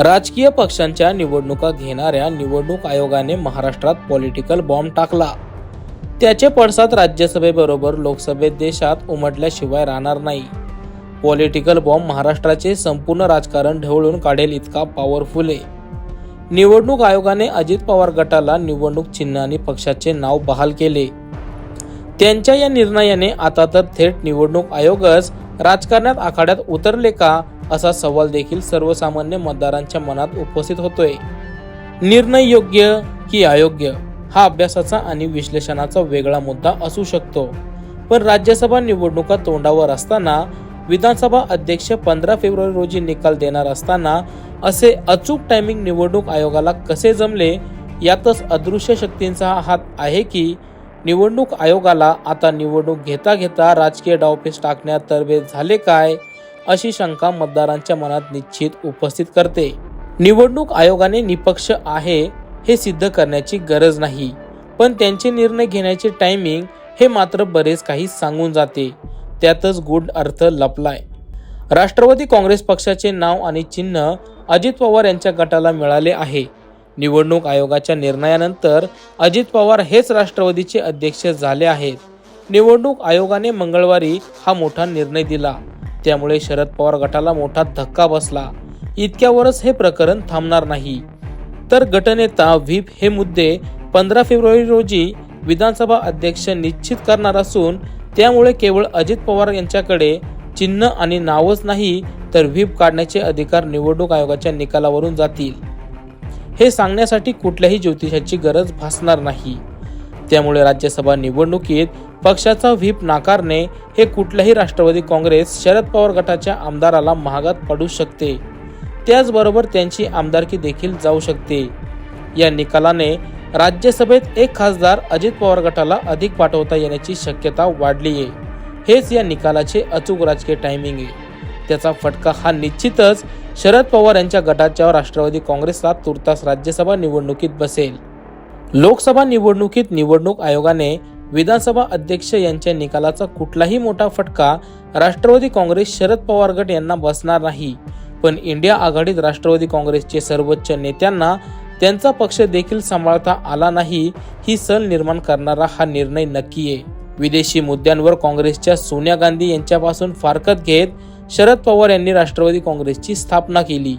राजकीय पक्षांच्या निवडणुका घेणाऱ्या निवडणूक आयोगाने महाराष्ट्रात पॉलिटिकल बॉम्ब टाकला. त्याचे पडसाद राज्यसभेबरोबर लोकसभेत देशात उमटल्याशिवाय राहणार नाही. पॉलिटिकल बॉम्ब महाराष्ट्राचे संपूर्ण राजकारण ढवळून काढेल इतका पॉवरफुल आहे. निवडणूक आयोगाने अजित पवार गटाला निवडणूक चिन्हाने पक्षाचे नाव बहाल केले. त्यांच्या या निर्णयाने आता तर थेट निवडणूक आयोगच राजकारणात आखाड्यात उतरले का? असा सवाल देखील सर्वसामान्य मतदारांच्या मनात उपस्थित होतोय. निर्णय योग्य की अयोग्य हा अभ्यासाचा आणि विश्लेषणाचा वेगळा मुद्दा असू शकतो. पण राज्यसभा निवडणुका तोंडावर असताना विधानसभा अध्यक्ष पंधरा फेब्रुवारी रोजी निकाल देणार असताना असे अचूक टायमिंग निवडणूक आयोगाला कसे जमले यातच अदृश्य शक्तींचा हात आहे की निवडणूक आयोगाला आता निवडणूक घेता घेता राजकीय डावपेच टाकण्यात तरबेज झाले काय अशी शंका मतदारांच्या मनात निश्चित उपस्थित करते. निवडणूक आयोगाने निपक्ष आहे हे सिद्ध करण्याची गरज नाही पण त्यांचे निर्णय घेण्याचे टायमिंग हे मात्र बरेच काही सांगून जाते. त्यातच गुड अर्थ लपलाय. राष्ट्रवादी काँग्रेस पक्षाचे नाव आणि चिन्ह अजित पवार यांच्या गटाला मिळाले आहे. निवडणूक आयोगाच्या निर्णयानंतर अजित पवार हेच राष्ट्रवादीचे अध्यक्ष झाले आहेत. निवडणूक आयोगाने मंगळवारी हा मोठा निर्णय दिला. त्यामुळे शरद पवार गटाला मोठा धक्का बसला. इतक्यावरच हे प्रकरण थांबणार नाही. तर गटनेता व्हीप हे मुद्दे पंधरा फेब्रुवारी रोजी विधानसभा अध्यक्ष निश्चित करणार असून त्यामुळे केवळ अजित पवार यांच्याकडे चिन्ह आणि नावच नाही तर व्हीप काढण्याचे अधिकार निवडणूक आयोगाच्या निकालावरून जातील. हे सांगण्यासाठी कुठल्याही ज्योतिषाची गरज भासणार नाही. त्यामुळे राज्यसभा निवडणुकीत पक्षाचा व्हीप नाकारणे हे कुठल्याही राष्ट्रवादी काँग्रेस शरद पवार गटाच्या आमदाराला महागात पडू शकते. त्याचबरोबर त्यांची आमदारकी देखील जाऊ शकते. या निकालाने राज्यसभेत एक खासदार अजित पवार गटाला अधिक पाठवता येण्याची शक्यता वाढली आहे हेच या निकालाचे अचूक राजकीय टायमिंग आहे. त्याचा फटका हा निश्चितच शरद पवार यांच्या गटाच्या राष्ट्रवादी काँग्रेसला तुर्तास राज्यसभा निवडणुकीत बसेल. लोकसभा निवडणुकीत निवडणूक आयोगाने विधानसभा अध्यक्ष यांच्या निकालाचा कुठलाही मोठा फटका राष्ट्रवादी काँग्रेस शरद पवार गट यांना बसणार नाही. पण इंडिया आघाडीत राष्ट्रवादी काँग्रेसचे सर्वोच्च नेत्यांना त्यांचा पक्ष देखील सांभाळता आला नाही ही सल निर्माण करणारा हा निर्णय नक्की आहे. विदेशी मुद्द्यांवर काँग्रेसच्या सोनिया गांधी यांच्यापासून फारकत घेत शरद पवार यांनी राष्ट्रवादी काँग्रेसची स्थापना केली.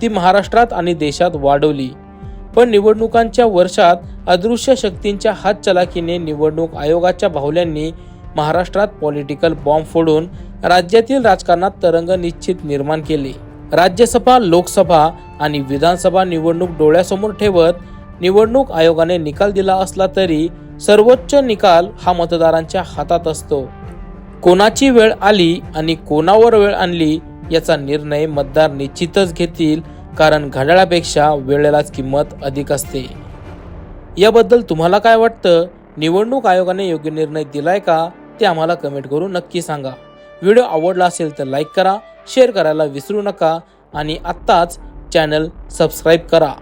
ती महाराष्ट्रात आणि देशात वाढवली. पण निवडणुकांच्या वर्षात अदृश्य शक्तींच्या हातचलाखीने निवडणूक आयोगाच्या बाहुल्यांनी महाराष्ट्रात पॉलिटिकल बॉम्ब फोडून राज्यातील राजकारणात तरंग निश्चित निर्माण केले. राज्यसभा लोकसभा आणि विधानसभा निवडणूक डोळ्यासमोर ठेवत निवडणूक आयोगाने निकाल दिला असला तरी सर्वोच्च निकाल हा मतदारांच्या हातात असतो. कोणाची वेळ आली आणि कोणावर वेळ आणली याचा निर्णय मतदार निश्चितच घेतील कारण घड्याळापेक्षा वेळेलाच किंमत अधिक असते. याबद्दल तुम्हाला काय वाटतं? निवडणूक आयोगाने योग्य निर्णय दिलाय का? ते आम्हाला कमेंट करून नक्की सांगा. व्हिडिओ आवडला असेल तर लाईक करा शेअर करायला विसरू नका आणि आत्ताच चॅनल सबस्क्राईब करा.